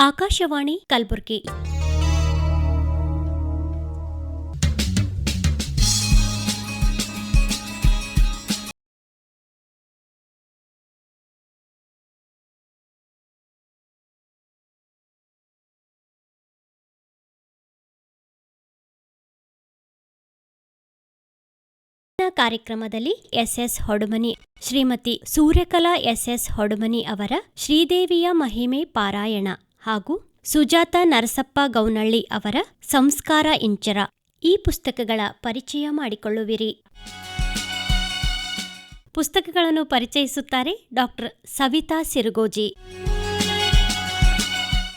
ಆಕಾಶವಾಣಿ ಕಲಬುರಗಿ. ಕಾರ್ಯಕ್ರಮದಲ್ಲಿ SS Hodamani Shrimati Suryakala SS Hodamani ಅವರ ಶ್ರೀದೇವಿಯ ಮಹಿಮೆ ಪಾರಾಯಣ. ಹಾಗೂ ಸುಜಾತ ನರಸಪ್ಪ ಗೌನಳ್ಳಿ ಅವರ ಸಂಸ್ಕಾರ ಇಂಚರ ಈ ಪುಸ್ತಕಗಳ ಪರಿಚಯ ಮಾಡಿಕೊಳ್ಳುವಿರಿ. ಪುಸ್ತಕಗಳನ್ನು ಪರಿಚಯಿಸುತ್ತಾರೆ ಡಾಕ್ಟರ್ ಸವಿತಾ ಸಿರುಗೋಜಿ.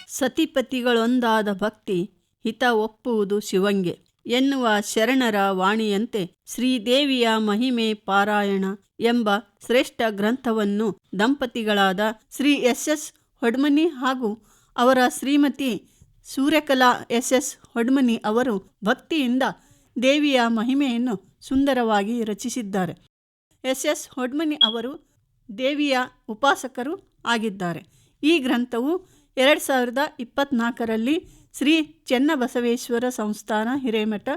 ಸತಿಪತಿಗಳೊಂದಾದ ಭಕ್ತಿ ಹಿತ ಒಪ್ಪುವುದು ಶಿವಂಗೆ ಎನ್ನುವ ಶರಣರ ವಾಣಿಯಂತೆ ಶ್ರೀದೇವಿಯ ಮಹಿಮೆ ಪಾರಾಯಣ ಎಂಬ ಶ್ರೇಷ್ಠ ಗ್ರಂಥವನ್ನು ದಂಪತಿಗಳಾದ ಶ್ರೀ ಎಸ್ ಎಸ್ ಹೊಡ್ಮನಿ ಹಾಗೂ ಅವರ ಶ್ರೀಮತಿ ಸೂರ್ಯಕಲಾ ಎಸ್ ಎಸ್ ಹೊಡ್ಮನಿ ಅವರು ಭಕ್ತಿಯಿಂದ ದೇವಿಯ ಮಹಿಮೆಯನ್ನು ಸುಂದರವಾಗಿ ರಚಿಸಿದ್ದಾರೆ. ಎಸ್ ಎಸ್ ಹೊಡ್ಮನಿ ಅವರು ದೇವಿಯ ಉಪಾಸಕರು ಆಗಿದ್ದಾರೆ. ಈ ಗ್ರಂಥವು ಎರಡು ಸಾವಿರದ ಇಪ್ಪತ್ನಾಲ್ಕರಲ್ಲಿ ಶ್ರೀ ಚೆನ್ನಬಸವೇಶ್ವರ ಸಂಸ್ಥಾನ ಹಿರೇಮಠ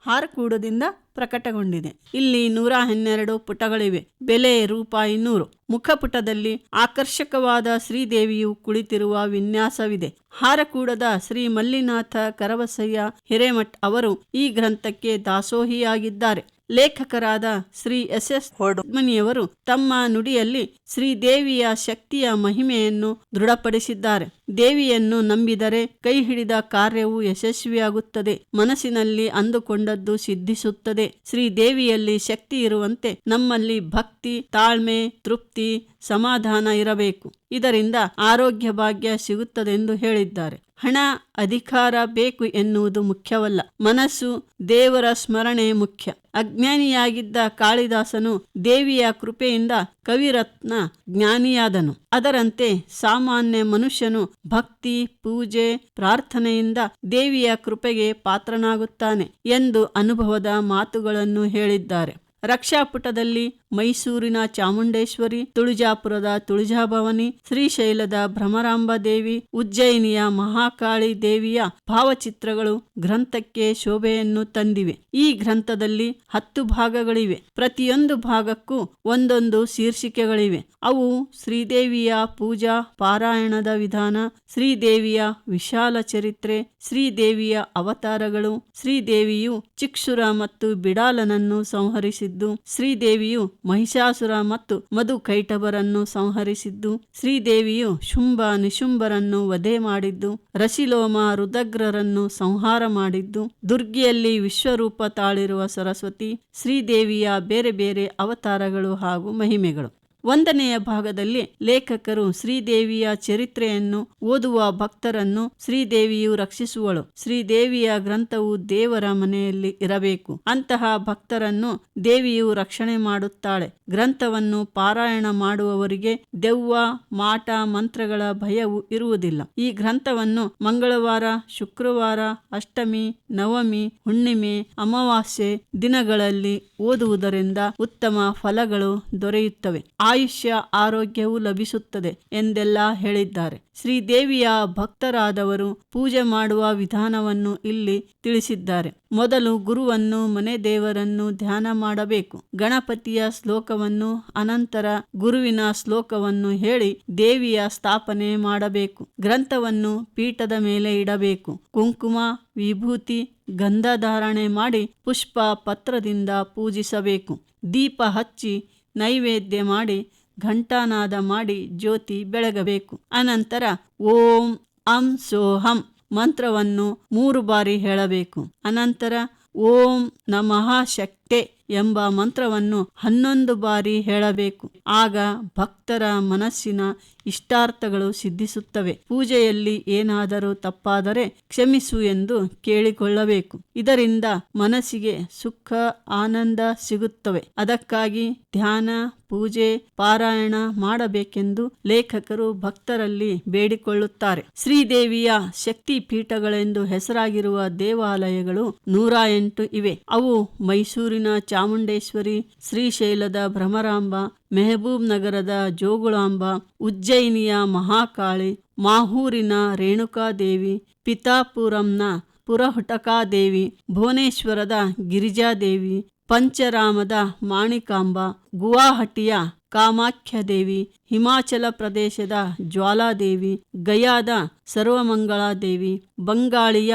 ಹಾರಕೂಡದಿಂದ ಪ್ರಕಟಗೊಂಡಿದೆ. ಇಲ್ಲಿ ನೂರ ಹನ್ನೆರಡು ಪುಟಗಳಿವೆ. ಬೆಲೆ ರೂಪಾಯಿ ನೂರು ಮುಖಪುಟದಲ್ಲಿ ಆಕರ್ಷಕವಾದ ಶ್ರೀದೇವಿಯು ಕುಳಿತಿರುವ ವಿನ್ಯಾಸವಿದೆ. ಹಾರಕೂಡದ ಶ್ರೀ ಮಲ್ಲಿನಾಥ ಕರವಸಯ್ಯ ಹಿರೇಮಠ್ ಅವರು ಈ ಗ್ರಂಥಕ್ಕೆ ದಾಸೋಹಿಯಾಗಿದ್ದಾರೆ. ಲೇಖಕರಾದ ಶ್ರೀ ಎಸ್ ಎಸ್ ಹೊಡ್ಮನಿಯವರು ತಮ್ಮ ನುಡಿಯಲ್ಲಿ ಶ್ರೀದೇವಿಯ ಶಕ್ತಿಯ ಮಹಿಮೆಯನ್ನು ದೃಢಪಡಿಸಿದ್ದಾರೆ. ದೇವಿಯನ್ನು ನಂಬಿದರೆ ಕೈ ಹಿಡಿದ ಕಾರ್ಯವು ಯಶಸ್ವಿಯಾಗುತ್ತದೆ. ಮನಸ್ಸಿನಲ್ಲಿ ಅಂದುಕೊಂಡದ್ದು ಸಿದ್ಧಿಸುತ್ತದೆ. ಶ್ರೀದೇವಿಯಲ್ಲಿ ಶಕ್ತಿ ಇರುವಂತೆ ನಮ್ಮಲ್ಲಿ ಭಕ್ತಿ ತಾಳ್ಮೆ ತೃಪ್ತಿ ಸಮಾಧಾನ ಇರಬೇಕು. ಇದರಿಂದ ಆರೋಗ್ಯ ಭಾಗ್ಯ ಸಿಗುತ್ತದೆಂದು ಹೇಳಿದ್ದಾರೆ. ಹಣ, ಅಧಿಕಾರ ಬೇಕು ಎನ್ನುವುದು ಮುಖ್ಯವಲ್ಲ. ಮನಸ್ಸು ದೇವರ ಸ್ಮರಣೆ ಮುಖ್ಯ. ಅಜ್ಞಾನಿಯಾಗಿದ್ದ ಕಾಳಿದಾಸನು ದೇವಿಯ ಕೃಪೆಯಿಂದ ಕವಿರತ್ನ ಜ್ಞಾನಿಯಾದನು. ಅದರಂತೆ ಸಾಮಾನ್ಯ ಮನುಷ್ಯನು ಭಕ್ತಿ, ಪೂಜೆ, ಪ್ರಾರ್ಥನೆಯಿಂದ ದೇವಿಯ ಕೃಪೆಗೆ ಪಾತ್ರನಾಗುತ್ತಾನೆ ಎಂದು ಅನುಭವದ ಮಾತುಗಳನ್ನು ಹೇಳಿದ್ದಾರೆ. ರಕ್ಷಾಪುಟದಲ್ಲಿ ಮೈಸೂರಿನ ಚಾಮುಂಡೇಶ್ವರಿ, ತುಳಜಾಪುರದ ತುಳಜಾಭವನಿ, ಶ್ರೀಶೈಲದ ಭ್ರಮರಾಂಬ ದೇವಿ, ಉಜ್ಜಯಿನಿಯ ಮಹಾಕಾಳಿ ದೇವಿಯ ಭಾವಚಿತ್ರಗಳು ಗ್ರಂಥಕ್ಕೆ ಶೋಭೆಯನ್ನು ತಂದಿವೆ. ಈ ಗ್ರಂಥದಲ್ಲಿ ಹತ್ತು ಭಾಗಗಳಿವೆ. ಪ್ರತಿಯೊಂದು ಭಾಗಕ್ಕೂ ಒಂದೊಂದು ಶೀರ್ಷಿಕೆಗಳಿವೆ. ಅವು ಶ್ರೀದೇವಿಯ ಪೂಜಾ, ಪಾರಾಯಣದ ವಿಧಾನ, ಶ್ರೀದೇವಿಯ ವಿಶಾಲ ಚರಿತ್ರೆ, ಶ್ರೀದೇವಿಯ ಅವತಾರಗಳು, ಶ್ರೀದೇವಿಯು ಚಿಕ್ಷುರ ಮತ್ತು ಬಿಡಾಲನನ್ನು ಸಂಹರಿಸಿದ್ದು, ಶ್ರೀದೇವಿಯು ಮಹಿಷಾಸುರ ಮತ್ತು ಮಧು ಕೈಟಬರನ್ನು ಸಂಹರಿಸಿದ್ದು, ಶ್ರೀದೇವಿಯು ಶುಂಭ ನಿಶುಂಭರನ್ನು ವಧೆ ಮಾಡಿದ್ದು, ರಶಿಲೋಮ ರುದಗ್ರರನ್ನು ಸಂಹಾರ ಮಾಡಿದ್ದು, ದುರ್ಗಿಯಲ್ಲಿ ವಿಶ್ವರೂಪ ತಾಳಿರುವ ಸರಸ್ವತಿ, ಶ್ರೀದೇವಿಯ ಬೇರೆ ಬೇರೆ ಅವತಾರಗಳು ಹಾಗೂ ಮಹಿಮೆಗಳು. ಒಂದನೆಯ ಭಾಗದಲ್ಲಿ ಲೇಖಕರು ಶ್ರೀದೇವಿಯ ಚರಿತ್ರೆಯನ್ನು, ಓದುವ ಭಕ್ತರನ್ನು ಶ್ರೀದೇವಿಯು ರಕ್ಷಿಸುವಳು. ಶ್ರೀದೇವಿಯ ಗ್ರಂಥವು ದೇವರ ಮನೆಯಲ್ಲಿ ಇರಬೇಕು. ಅಂತಹ ಭಕ್ತರನ್ನು ದೇವಿಯು ರಕ್ಷಣೆ ಮಾಡುತ್ತಾಳೆ. ಗ್ರಂಥವನ್ನು ಪಾರಾಯಣ ಮಾಡುವವರಿಗೆ ದೆವ್ವ, ಮಾಟ, ಮಂತ್ರಗಳ ಭಯವು ಇರುವುದಿಲ್ಲ. ಈ ಗ್ರಂಥವನ್ನು ಮಂಗಳವಾರ, ಶುಕ್ರವಾರ, ಅಷ್ಟಮಿ, ನವಮಿ, ಹುಣ್ಣಿಮೆ, ಅಮಾವಾಸ್ಯೆ ದಿನಗಳಲ್ಲಿ ಓದುವುದರಿಂದ ಉತ್ತಮ ಫಲಗಳು ದೊರೆಯುತ್ತವೆ. ಆಯುಷ್ಯ ಆರೋಗ್ಯವು ಲಭಿಸುತ್ತದೆ ಎಂದೆಲ್ಲ ಹೇಳಿದ್ದಾರೆ. ಶ್ರೀದೇವಿಯ ಭಕ್ತರಾದವರು ಪೂಜೆ ಮಾಡುವ ವಿಧಾನವನ್ನು ಇಲ್ಲಿ ತಿಳಿಸಿದ್ದಾರೆ. ಮೊದಲು ಗುರುವನ್ನು, ಮನೆ ದೇವರನ್ನು ಧ್ಯಾನ ಮಾಡಬೇಕು. ಗಣಪತಿಯ ಶ್ಲೋಕವನ್ನು, ಅನಂತರ ಗುರುವಿನ ಶ್ಲೋಕವನ್ನು ಹೇಳಿ ದೇವಿಯ ಸ್ಥಾಪನೆ ಮಾಡಬೇಕು. ಗ್ರಂಥವನ್ನು ಪೀಠದ ಮೇಲೆ ಇಡಬೇಕು. ಕುಂಕುಮ, ವಿಭೂತಿ ಗಂಧ ಧಾರಣೆ ಮಾಡಿ ಪುಷ್ಪ ಪತ್ರದಿಂದ ಪೂಜಿಸಬೇಕು. ದೀಪ ಹಚ್ಚಿ ನೈವೇದ್ಯ ಮಾಡಿ ಘಂಟಾನಾದ ಮಾಡಿ ಜ್ಯೋತಿ ಬೆಳಗಬೇಕು. ಅನಂತರ ಓಂ ಅಂ ಸೋಹಂ ಮಂತ್ರವನ್ನು ಮೂರು ಬಾರಿ ಹೇಳಬೇಕು. ಅನಂತರ ಓಂ ನಮಃ ಶಕ್ತೆ. ಎಂಬ ಮಂತ್ರವನ್ನು ಹನ್ನೊಂದು ಬಾರಿ ಹೇಳಬೇಕು. ಆಗ ಭಕ್ತರ ಮನಸ್ಸಿನ ಇಷ್ಟಾರ್ಥಗಳು ಸಿದ್ಧಿಸುತ್ತವೆ. ಪೂಜೆಯಲ್ಲಿ ಏನಾದರೂ ತಪ್ಪಾದರೆ ಕ್ಷಮಿಸು ಎಂದು ಕೇಳಿಕೊಳ್ಳಬೇಕು. ಇದರಿಂದ ಮನಸ್ಸಿಗೆ ಸುಖ, ಆನಂದ ಸಿಗುತ್ತವೆ. ಅದಕ್ಕಾಗಿ ಧ್ಯಾನ ಪೂಜೆ, ಪಾರಾಯಣ ಮಾಡಬೇಕೆಂದು ಲೇಖಕರು ಭಕ್ತರಲ್ಲಿ ಬೇಡಿಕೊಳ್ಳುತ್ತಾರೆ. ಶ್ರೀದೇವಿಯ ಶಕ್ತಿ ಪೀಠಗಳೆಂದು ಹೆಸರಾಗಿರುವ ದೇವಾಲಯಗಳು ನೂರ ಎಂಟು ಇವೆ. ಅವು ಮೈಸೂರಿನ ಚಾಮುಂಡೇಶ್ವರಿ, ಶ್ರೀಶೈಲದ ಭ್ರಮರಾಂಬ, ಮೆಹಬೂಬ್ ನಗರದ ಜೋಗುಳಾಂಬ, ಉಜ್ಜಯಿನಿಯ ಮಹಾಕಾಳಿ, ಮಾಹೂರಿನ ರೇಣುಕಾದೇವಿ, ಪಿತಾಪುರಂನ ಪುರಹುಟಕಾದೇವಿ, ಭುವನೇಶ್ವರದ ಗಿರಿಜಾದೇವಿ ಪಂಚರಾಮದ ಮಾಣಿಕಾಂಬ, ಗುವಾಹಟಿಯ ಕಾಮಾಖ್ಯದೇವಿ, ಹಿಮಾಚಲ ಪ್ರದೇಶದ ಜ್ವಾಲಾದೇವಿ, ಗಯಾದ ಸರ್ವಮಂಗಳಾದೇವಿ, ಬಂಗಾಳಿಯ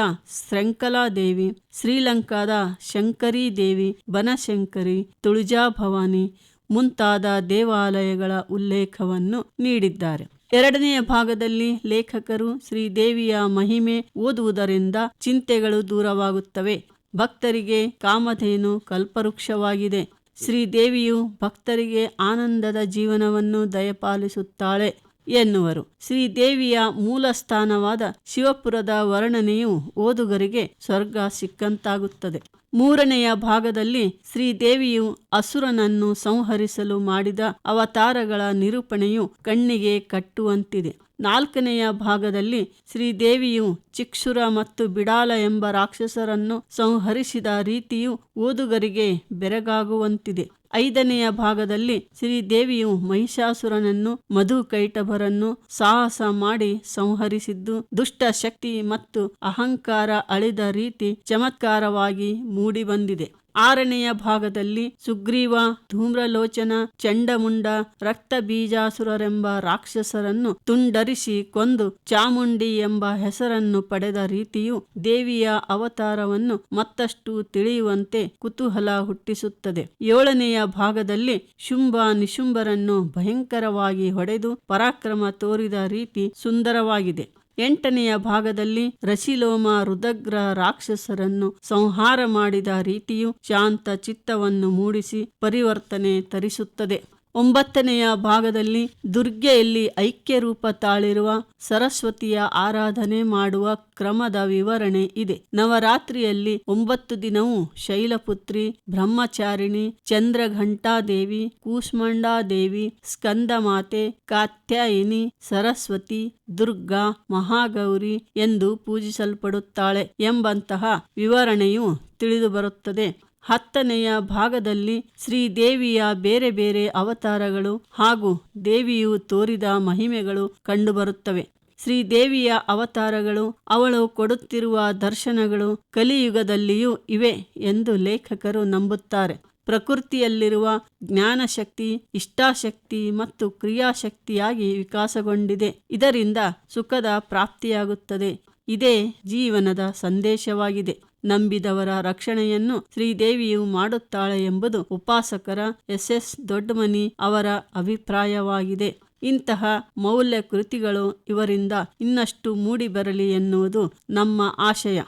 ಶೃಂಖಲಾದೇವಿ, ಶ್ರೀಲಂಕಾದ ಶಂಕರಿ ದೇವಿ ಬನಶಂಕರಿ, ತುಳಜಾಭವಾನಿ ಮುಂತಾದ ದೇವಾಲಯಗಳ ಉಲ್ಲೇಖವನ್ನು ನೀಡಿದ್ದಾರೆ. ಎರಡನೆಯ ಭಾಗದಲ್ಲಿ ಲೇಖಕರು ಶ್ರೀದೇವಿಯ ಮಹಿಮೆ ಓದುವುದರಿಂದ ಚಿಂತೆಗಳು ದೂರವಾಗುತ್ತವೆ. ಭಕ್ತರಿಗೆ ಕಾಮಧೇನು ಕಲ್ಪವೃಕ್ಷವಾಗಿದೆ. ಶ್ರೀದೇವಿಯು ಭಕ್ತರಿಗೆ ಆನಂದದ ಜೀವನವನ್ನು ದಯಪಾಲಿಸುತ್ತಾಳೆ. ಎನ್ನುವರು. ಶ್ರೀದೇವಿಯ ಮೂಲ ಸ್ಥಾನವಾದ ಶಿವಪುರದ ವರ್ಣನೆಯು ಓದುಗರಿಗೆ ಸ್ವರ್ಗ ಸಿಕ್ಕಂತಾಗುತ್ತದೆ. ಮೂರನೆಯ ಭಾಗದಲ್ಲಿ ಶ್ರೀದೇವಿಯು ಅಸುರನನ್ನು ಸಂಹರಿಸಲು ಮಾಡಿದ ಅವತಾರಗಳ ನಿರೂಪಣೆಯು ಕಣ್ಣಿಗೆ ಕಟ್ಟುವಂತಿದೆ. ನಾಲ್ಕನೆಯ ಭಾಗದಲ್ಲಿ ಶ್ರೀದೇವಿಯು ಚಿಕ್ಷುರ ಮತ್ತು ಬಿಡಾಲ ಎಂಬ ರಾಕ್ಷಸರನ್ನು ಸಂಹರಿಸಿದ ರೀತಿಯು ಓದುಗರಿಗೆ ಬೆರಗಾಗುವಂತಿದೆ. ಐದನೆಯ ಭಾಗದಲ್ಲಿ ಶ್ರೀದೇವಿಯು ಮಹಿಷಾಸುರನನ್ನು ಮಧುಕೈಟಭರನ್ನು ಸಾಹಸ ಮಾಡಿ ಸಂಹರಿಸಿದ್ದು, ದುಷ್ಟ ಶಕ್ತಿ ಮತ್ತು ಅಹಂಕಾರ ಅಳಿದ ರೀತಿ ಚಮತ್ಕಾರವಾಗಿ ಮೂಡಿಬಂದಿದೆ. ಆರನೆಯ ಭಾಗದಲ್ಲಿ ಸುಗ್ರೀವ, ಧೂಮ್ರಲೋಚನ, ಚಂಡಮುಂಡ ರಕ್ತ ಬೀಜಾಸುರರೆಂಬ ರಾಕ್ಷಸರನ್ನು ತುಂಡರಿಸಿ ಕೊಂದು ಚಾಮುಂಡಿ ಎಂಬ ಹೆಸರನ್ನು ಪಡೆದ ರೀತಿಯು ದೇವಿಯ ಅವತಾರವನ್ನು ಮತ್ತಷ್ಟು ತಿಳಿಯುವಂತೆ ಕುತೂಹಲ ಹುಟ್ಟಿಸುತ್ತದೆ. ಏಳನೆಯ ಭಾಗದಲ್ಲಿ ಶುಂಭ ನಿಶುಂಭರನ್ನು ಭಯಂಕರವಾಗಿ ಹೊಡೆದು ಪರಾಕ್ರಮ ತೋರಿದ ರೀತಿ ಸುಂದರವಾಗಿದೆ. ಎಂಟನೆಯ ಭಾಗದಲ್ಲಿ ರಶಿಲೋಮ ರುದಗ್ರ ರಾಕ್ಷಸರನ್ನು ಸಂಹಾರ ಮಾಡಿದ ರೀತಿಯು ಶಾಂತ ಚಿತ್ತವನ್ನು ಮೂಡಿಸಿ ಪರಿವರ್ತನೆ ತರಿಸುತ್ತದೆ. ಒಂಬತ್ತನೆಯ ಭಾಗದಲ್ಲಿ ದುರ್ಗೆಯಲ್ಲಿ ಐಕ್ಯ ರೂಪ ತಾಳಿರುವ ಸರಸ್ವತಿಯ ಆರಾಧನೆ ಮಾಡುವ ಕ್ರಮದ ವಿವರಣೆ ಇದೆ. ನವರಾತ್ರಿಯಲ್ಲಿ ಒಂಬತ್ತು ದಿನವೂ ಶೈಲಪುತ್ರಿ, ಬ್ರಹ್ಮಚಾರಿಣಿ, ಚಂದ್ರಘಂಟಾದೇವಿ, ಕೂಷ್ಮಂಡಾದೇವಿ, ಸ್ಕಂದಮಾತೆ, ಕಾತ್ಯಾಯಿನಿ, ಸರಸ್ವತಿ, ದುರ್ಗಾ, ಮಹಾಗೌರಿ ಎಂದು ಪೂಜಿಸಲ್ಪಡುತ್ತಾಳೆ ಎಂಬಂತಹ ವಿವರಣೆಯು ತಿಳಿದುಬರುತ್ತದೆ. ಹತ್ತನೆಯ ಭಾಗದಲ್ಲಿ ಶ್ರೀದೇವಿಯ ಬೇರೆ ಬೇರೆ ಅವತಾರಗಳು ಹಾಗೂ ದೇವಿಯು ತೋರಿದ ಮಹಿಮೆಗಳು ಕಂಡುಬರುತ್ತವೆ. ಶ್ರೀದೇವಿಯ ಅವತಾರಗಳು ಅವಳು ಕೊಡುತ್ತಿರುವ ದರ್ಶನಗಳು ಕಲಿಯುಗದಲ್ಲಿಯೂ ಇವೆ ಎಂದು ಲೇಖಕರು ನಂಬುತ್ತಾರೆ. ಪ್ರಕೃತಿಯಲ್ಲಿರುವ ಜ್ಞಾನಶಕ್ತಿ, ಇಷ್ಟಾಶಕ್ತಿ ಮತ್ತು ಕ್ರಿಯಾಶಕ್ತಿಯಾಗಿ ವಿಕಾಸಗೊಂಡಿದೆ. ಇದರಿಂದ ಸುಖದ ಪ್ರಾಪ್ತಿಯಾಗುತ್ತದೆ. ಇದೇ ಜೀವನದ ಸಂದೇಶವಾಗಿದೆ. ನಂಬಿದವರ ರಕ್ಷಣೆಯನ್ನು ಶ್ರೀದೇವಿಯು ಮಾಡುತ್ತಾಳೆ ಎಂಬುದು ಉಪಾಸಕರ ಎಸ್ ಎಸ್ ದೊಡ್ಡಮನಿ ಅವರ ಅಭಿಪ್ರಾಯವಾಗಿದೆ. ಇಂತಹ ಮೌಲ್ಯ ಕೃತಿಗಳು ಇವರಿಂದ ಇನ್ನಷ್ಟು ಮೂಡಿಬರಲಿ ಎನ್ನುವುದು ನಮ್ಮ ಆಶಯ.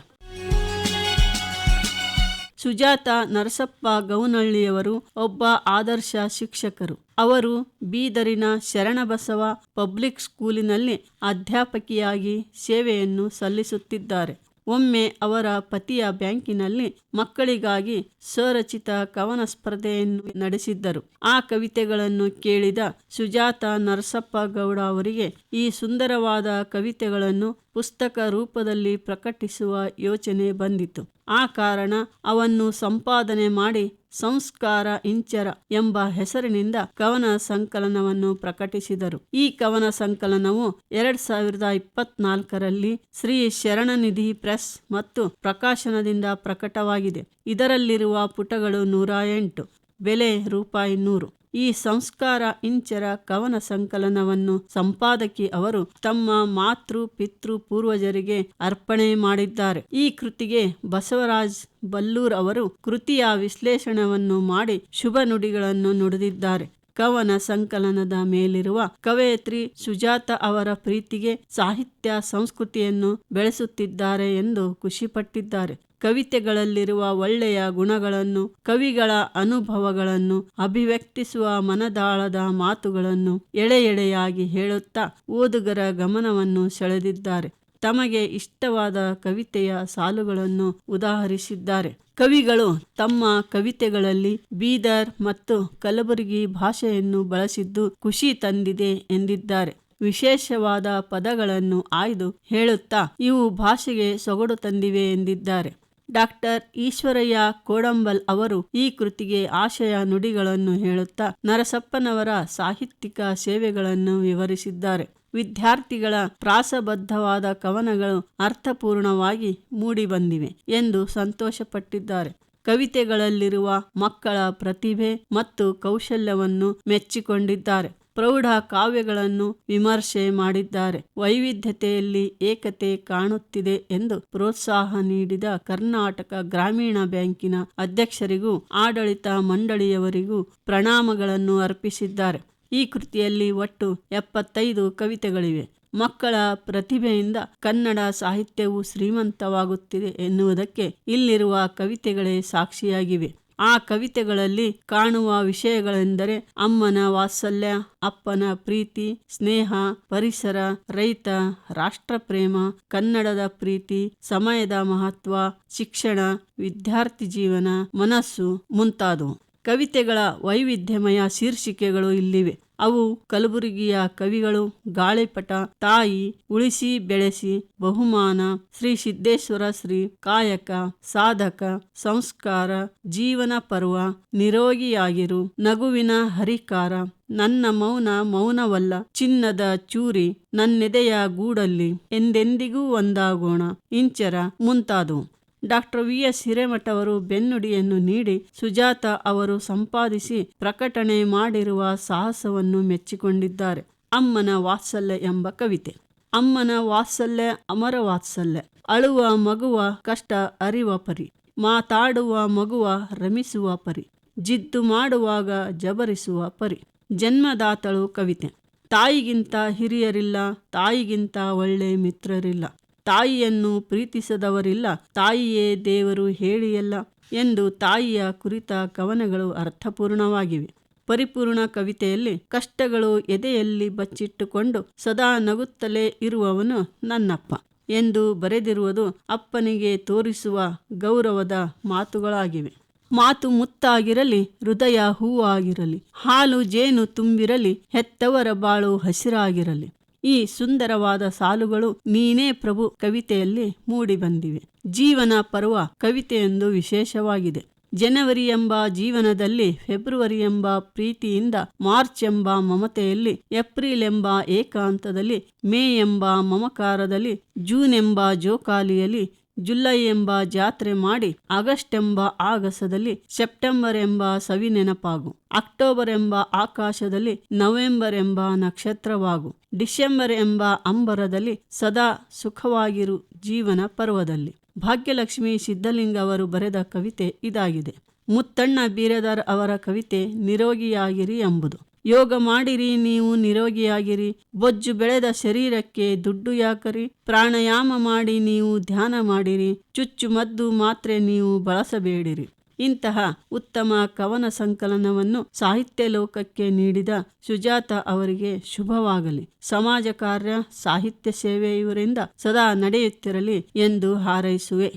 ಸುಜಾತ ನರಸಪ್ಪ ಗೌನಹಳ್ಳಿಯವರು ಒಬ್ಬ ಆದರ್ಶ ಶಿಕ್ಷಕರು. ಅವರು ಬೀದರಿನ ಶರಣಬಸವ ಪಬ್ಲಿಕ್ ಸ್ಕೂಲಿನಲ್ಲಿ ಅಧ್ಯಾಪಕಿಯಾಗಿ ಸೇವೆಯನ್ನು ಸಲ್ಲಿಸುತ್ತಿದ್ದಾರೆ. ಒಮ್ಮೆ ಅವರ ಪತಿಯ ಬ್ಯಾಂಕಿನಲ್ಲಿ ಮಕ್ಕಳಿಗಾಗಿ ಸ್ವರಚಿತ ಕವನ ಸ್ಪರ್ಧೆಯನ್ನು ನಡೆಸಿದ್ದರು. ಆ ಕವಿತೆಗಳನ್ನು ಕೇಳಿದ ಸುಜಾತ ನರಸಪ್ಪ ಗೌಡ ಅವರಿಗೆ ಈ ಸುಂದರವಾದ ಕವಿತೆಗಳನ್ನು ಪುಸ್ತಕ ರೂಪದಲ್ಲಿ ಪ್ರಕಟಿಸುವ ಯೋಚನೆ ಬಂದಿತು. ಆ ಕಾರಣ ಅವನ್ನು ಸಂಪಾದನೆ ಮಾಡಿ ಸಂಸ್ಕಾರ ಇಂಚರ ಎಂಬ ಹೆಸರಿನಿಂದ ಕವನ ಸಂಕಲನವನ್ನು ಪ್ರಕಟಿಸಿದರು. ಈ ಕವನ ಸಂಕಲನವು ಎರಡ್ ಸಾವಿರದ ಇಪ್ಪತ್ನಾಲ್ಕರಲ್ಲಿ ಶ್ರೀ ಶರಣನಿಧಿ ಪ್ರೆಸ್ ಮತ್ತು ಪ್ರಕಾಶನದಿಂದ ಪ್ರಕಟವಾಗಿದೆ. ಇದರಲ್ಲಿರುವ ಪುಟಗಳು ನೂರ ಎಂಟು, ಬೆಲೆ ರೂಪಾಯಿ ನೂರು. ಈ ಸಂಸ್ಕಾರ ಇಂಚರ ಕವನ ಸಂಕಲನವನ್ನು ಸಂಪಾದಕಿ ಅವರು ತಮ್ಮ ಮಾತೃ ಪಿತೃ ಪೂರ್ವಜರಿಗೆ ಅರ್ಪಣೆ ಮಾಡಿದ್ದಾರೆ. ಈ ಕೃತಿಗೆ ಬಸವರಾಜ್ ಬಲ್ಲೂರ್ ಅವರು ಕೃತಿಯ ವಿಶ್ಲೇಷಣವನ್ನು ಮಾಡಿ ಶುಭ ನುಡಿಗಳನ್ನು ನುಡಿದಿದ್ದಾರೆ. ಕವನ ಸಂಕಲನದ ಮೇಲಿರುವ ಕವಯತ್ರಿ ಸುಜಾತ ಅವರ ಪ್ರೀತಿಗೆ ಸಾಹಿತ್ಯ ಸಂಸ್ಕೃತಿಯನ್ನು ಬೆಳೆಸುತ್ತಿದ್ದಾರೆ ಎಂದು ಖುಷಿಪಟ್ಟಿದ್ದಾರೆ. ಕವಿತೆಗಳಲ್ಲಿರುವ ಒಳ್ಳೆಯ ಗುಣಗಳನ್ನು, ಕವಿಗಳ ಅನುಭವಗಳನ್ನು, ಅಭಿವ್ಯಕ್ತಿಸುವ ಮನದಾಳದ ಮಾತುಗಳನ್ನು ಎಳೆ ಎಳೆಯಾಗಿ ಹೇಳುತ್ತಾ ಓದುಗರ ಗಮನವನ್ನು ಸೆಳೆದಿದ್ದಾರೆ. ತಮಗೆ ಇಷ್ಟವಾದ ಕವಿತೆಯ ಸಾಲುಗಳನ್ನು ಉದಾಹರಿಸಿದ್ದಾರೆ. ಕವಿಗಳು ತಮ್ಮ ಕವಿತೆಗಳಲ್ಲಿ ಬೀದರ್ ಮತ್ತು ಕಲಬುರಗಿ ಭಾಷೆಯನ್ನು ಬಳಸಿದ್ದು ಖುಷಿ ತಂದಿದೆ ಎಂದಿದ್ದಾರೆ. ವಿಶೇಷವಾದ ಪದಗಳನ್ನು ಆಯ್ದು ಹೇಳುತ್ತಾ ಇವು ಭಾಷೆಗೆ ಸೊಗಡು ತಂದಿವೆ ಎಂದಿದ್ದಾರೆ. ಡಾಕ್ಟರ್ ಈಶ್ವರಯ್ಯ ಕೋಡಂಬಲ್ ಅವರು ಈ ಕೃತಿಗೆ ಆಶಯ ನುಡಿಗಳನ್ನು ಹೇಳುತ್ತಾ ನರಸಪ್ಪನವರ ಸಾಹಿತ್ಯಿಕ ಸೇವೆಗಳನ್ನು ವಿವರಿಸಿದ್ದಾರೆ. ವಿದ್ಯಾರ್ಥಿಗಳ ಪ್ರಾಸಬದ್ಧವಾದ ಕವನಗಳು ಅರ್ಥಪೂರ್ಣವಾಗಿ ಮೂಡಿಬಂದಿವೆ ಎಂದು ಸಂತೋಷಪಟ್ಟಿದ್ದಾರೆ. ಕವಿತೆಗಳಲ್ಲಿರುವ ಮಕ್ಕಳ ಪ್ರತಿಭೆ ಮತ್ತು ಕೌಶಲ್ಯವನ್ನು ಮೆಚ್ಚಿಕೊಂಡಿದ್ದಾರೆ. ಪ್ರೌಢ ಕಾವ್ಯಗಳನ್ನು ವಿಮರ್ಶೆ ಮಾಡಿದ್ದಾರೆ. ವೈವಿಧ್ಯತೆಯಲ್ಲಿ ಏಕತೆ ಕಾಣುತ್ತಿದೆ ಎಂದು ಪ್ರೋತ್ಸಾಹ ನೀಡಿದ ಕರ್ನಾಟಕ ಗ್ರಾಮೀಣ ಬ್ಯಾಂಕಿನ ಅಧ್ಯಕ್ಷರಿಗೂ ಆಡಳಿತ ಮಂಡಳಿಯವರಿಗೂ ಪ್ರಣಾಮಗಳನ್ನು ಅರ್ಪಿಸಿದ್ದಾರೆ. ಈ ಕೃತಿಯಲ್ಲಿ ಒಟ್ಟು ಎಪ್ಪತ್ತೈದು ಕವಿತೆಗಳಿವೆ. ಮಕ್ಕಳ ಪ್ರತಿಭೆಯಿಂದ ಕನ್ನಡ ಸಾಹಿತ್ಯವು ಶ್ರೀಮಂತವಾಗುತ್ತಿದೆ ಎನ್ನುವುದಕ್ಕೆ ಇಲ್ಲಿರುವ ಕವಿತೆಗಳೇ ಸಾಕ್ಷಿಯಾಗಿವೆ. ಆ ಕವಿತೆಗಳಲ್ಲಿ ಕಾಣುವ ವಿಷಯಗಳೆಂದರೆ ಅಮ್ಮನ ವಾತ್ಸಲ್ಯ, ಅಪ್ಪನ ಪ್ರೀತಿ, ಸ್ನೇಹ, ಪರಿಸರ, ರೈತ, ರಾಷ್ಟ್ರಪ್ರೇಮ, ಕನ್ನಡದ ಪ್ರೀತಿ, ಸಮಯದ ಮಹತ್ವ, ಶಿಕ್ಷಣ, ವಿದ್ಯಾರ್ಥಿ ಜೀವನ, ಮನಸ್ಸು ಮುಂತಾದವು. ಕವಿತೆಗಳ ವೈವಿಧ್ಯಮಯ ಶೀರ್ಷಿಕೆಗಳು ಇಲ್ಲಿವೆ. ಅವು ಕಲಬುರಗಿಯ ಕವಿಗಳು, ಗಾಳಿಪಟ, ತಾಯಿ, ಉಳಿಸಿ ಬೆಳೆಸಿ, ಬಹುಮಾನ, ಶ್ರೀ ಸಿದ್ದೇಶ್ವರ ಶ್ರೀ ಕಾಯಕ, ಸಾಧಕ, ಸಂಸ್ಕಾರ, ಜೀವನ ಪರ್ವ, ನಿರೋಗಿಯಾಗಿರು, ನಗುವಿನ ಹರಿಕಾರ, ನನ್ನ ಮೌನ ಮೌನವಲ್ಲ, ಚಿನ್ನದ ಚೂರಿ, ನನ್ನೆದೆಯ ಗೂಡಲ್ಲಿ, ಎಂದೆಂದಿಗೂ ಒಂದಾಗೋಣ, ಇಂಚರ ಮುಂತಾದವು. ಡಾಕ್ಟರ್ ವಿ ಎಸ್ ಹಿರೇಮಠ ಅವರು ಬೆನ್ನುಡಿಯನ್ನು ನೀಡಿ ಸುಜಾತ ಅವರು ಸಂಪಾದಿಸಿ ಪ್ರಕಟಣೆ ಮಾಡಿರುವ ಸಾಹಸವನ್ನು ಮೆಚ್ಚಿಕೊಂಡಿದ್ದಾರೆ. ಅಮ್ಮನ ವಾತ್ಸಲ್ಯ ಎಂಬ ಕವಿತೆ. ಅಮ್ಮನ ವಾತ್ಸಲ್ಯ, ಅಮರ ವಾತ್ಸಲ್ಯ. ಅಳುವ ಮಗುವ ಕಷ್ಟ ಅರಿವ ಪರಿ. ಮಾತಾಡುವ ಮಗುವ ರಮಿಸುವ ಪರಿ. ಜಿದ್ದು ಮಾಡುವಾಗ ಜಬರಿಸುವ ಪರಿ. ಜನ್ಮದಾತಳು ಕವಿತೆ. ತಾಯಿಗಿಂತ ಹಿರಿಯರಿಲ್ಲ, ತಾಯಿಗಿಂತ ಒಳ್ಳೆ ಮಿತ್ರರಿಲ್ಲ. ತಾಯಿಯನ್ನು ಪ್ರೀತಿಸದವರಿಲ್ಲ. ತಾಯಿಯೇ ದೇವರು ಹೇಳಿಯಲ್ಲ ಎಂದು ತಾಯಿಯ ಕುರಿತ ಕವನಗಳು ಅರ್ಥಪೂರ್ಣವಾಗಿವೆ. ಪರಿಪೂರ್ಣ ಕವಿತೆಯಲ್ಲಿ ಕಷ್ಟಗಳು ಎದೆಯಲ್ಲಿ ಬಚ್ಚಿಟ್ಟುಕೊಂಡು ಸದಾ ನಗುತ್ತಲೇ ಇರುವವನು ನನ್ನಪ್ಪ ಎಂದು ಬರೆದಿರುವುದು ಅಪ್ಪನಿಗೆ ತೋರಿಸುವ ಗೌರವದ ಮಾತುಗಳಾಗಿವೆ. ಮಾತು ಮುತ್ತಾಗಿರಲಿ, ಹೃದಯ ಹೂವಾಗಿರಲಿ, ಹಾಲು ಜೇನು ತುಂಬಿರಲಿ, ಹೆತ್ತವರ ಬಾಳು ಹಸಿರಾಗಿರಲಿ. ಈ ಸುಂದರವಾದ ಸಾಲುಗಳು ನೀನೇ ಪ್ರಭು ಕವಿತೆಯಲ್ಲಿ ಮೂಡಿಬಂದಿವೆ. ಜೀವನ ಪರ್ವ ಕವಿತೆಯೊಂದು ವಿಶೇಷವಾಗಿದೆ. ಜನವರಿ ಎಂಬ ಜೀವನದಲ್ಲಿ, ಫೆಬ್ರವರಿ ಎಂಬ ಪ್ರೀತಿಯಿಂದ, ಮಾರ್ಚ್ ಎಂಬ ಮಮತೆಯಲ್ಲಿ, ಏಪ್ರಿಲ್ ಎಂಬ ಏಕಾಂತದಲ್ಲಿ, ಮೇ ಎಂಬ ಮಮಕಾರದಲ್ಲಿ, ಜೂನ್ ಎಂಬ ಜೋಕಾಲಿಯಲ್ಲಿ ಜುಲೈ ಎಂಬ ಜಾತ್ರೆ ಮಾಡಿ ಆಗಸ್ಟ್ ಎಂಬ ಆಗಸದಲ್ಲಿ ಸೆಪ್ಟೆಂಬರ್ ಎಂಬ ಸವಿ ನೆನಪಾಗು. ಅಕ್ಟೋಬರ್ ಎಂಬ ಆಕಾಶದಲ್ಲಿ ನವೆಂಬರ್ ಎಂಬ ನಕ್ಷತ್ರವಾಗು. ಡಿಸೆಂಬರ್ ಎಂಬ ಅಂಬರದಲ್ಲಿ ಸದಾ ಸುಖವಾಗಿರು ಜೀವನ ಪರ್ವದಲ್ಲಿ. ಭಾಗ್ಯಲಕ್ಷ್ಮಿ ಸಿದ್ಧಲಿಂಗ ಅವರು ಬರೆದ ಕವಿತೆ ಇದಾಗಿದೆ. ಮುತ್ತಣ್ಣ ಬೀರದಾರ್ ಅವರ ಕವಿತೆ ನಿರೋಗಿಯಾಗಿರಿ ಎಂಬುದು. ಯೋಗ ಮಾಡಿರಿ, ನೀವು ನಿರೋಗಿಯಾಗಿರಿ. ಬೊಜ್ಜು ಬೆಳೆದ ಶರೀರಕ್ಕೆ ದುಡ್ಡು ಯಾಕರಿ? ಪ್ರಾಣಾಯಾಮ ಮಾಡಿ ನೀವು ಧ್ಯಾನ ಮಾಡಿರಿ. ಚುಚ್ಚು ಮದ್ದು ಮಾತ್ರೆ ನೀವು ಬಳಸಬೇಡಿರಿ. ಇಂತಹ ಉತ್ತಮ ಕವನ ಸಂಕಲನವನ್ನು ಸಾಹಿತ್ಯ ಲೋಕಕ್ಕೆ ನೀಡಿದ ಸುಜಾತ ಅವರಿಗೆ ಶುಭವಾಗಲಿ. ಸಮಾಜ ಕಾರ್ಯ, ಸಾಹಿತ್ಯ ಸೇವೆ ಇವರಿಂದ ಸದಾ ನಡೆಯುತ್ತಿರಲಿ ಎಂದು ಹಾರೈಸುವೆ.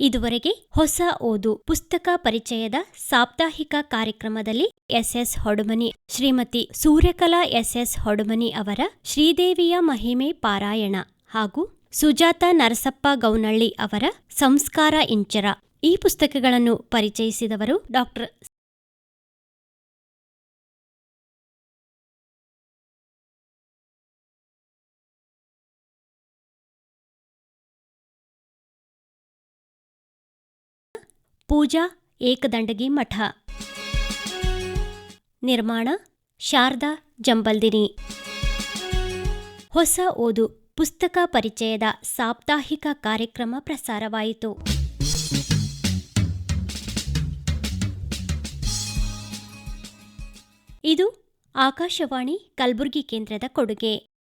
ಇದುವರೆಗೆ ಹೊಸ ಓದು ಪುಸ್ತಕ ಪರಿಚಯದ ಸಾಪ್ತಾಹಿಕ ಕಾರ್ಯಕ್ರಮದಲ್ಲಿ ಎಸ್ಎಸ್ ಹೊಡುಮನಿ. ಶ್ರೀಮತಿ ಸೂರ್ಯಕಲಾ ಎಸ್ಎಸ್ ಹೊಡುಮನಿ ಅವರ ಶ್ರೀದೇವಿಯ ಮಹಿಮೆ ಪಾರಾಯಣ ಹಾಗೂ ಸುಜಾತ ನರಸಪ್ಪ ಗೌನಳ್ಳಿ ಅವರ ಸಂಸ್ಕಾರ ಇಂಚರ. ಈ ಪುಸ್ತಕಗಳನ್ನು ಪರಿಚಯಿಸಿದವರು ಡಾಕ್ಟರ್ ಪೂಜಾ ಏಕದಂಡಗಿ ಮಠ. ನಿರ್ಮಾಣ ಶಾರದಾ ಜಂಬಲ್ದಿನಿ. ಹೊಸ ಓದು ಪುಸ್ತಕ ಪರಿಚಯದ ಸಾಪ್ತಾಹಿಕ ಕಾರ್ಯಕ್ರಮ ಪ್ರಸಾರವಾಯಿತು. ಇದು ಆಕಾಶವಾಣಿ ಕಲಬುರಗಿ ಕೇಂದ್ರದ ಕೊಡುಗೆ.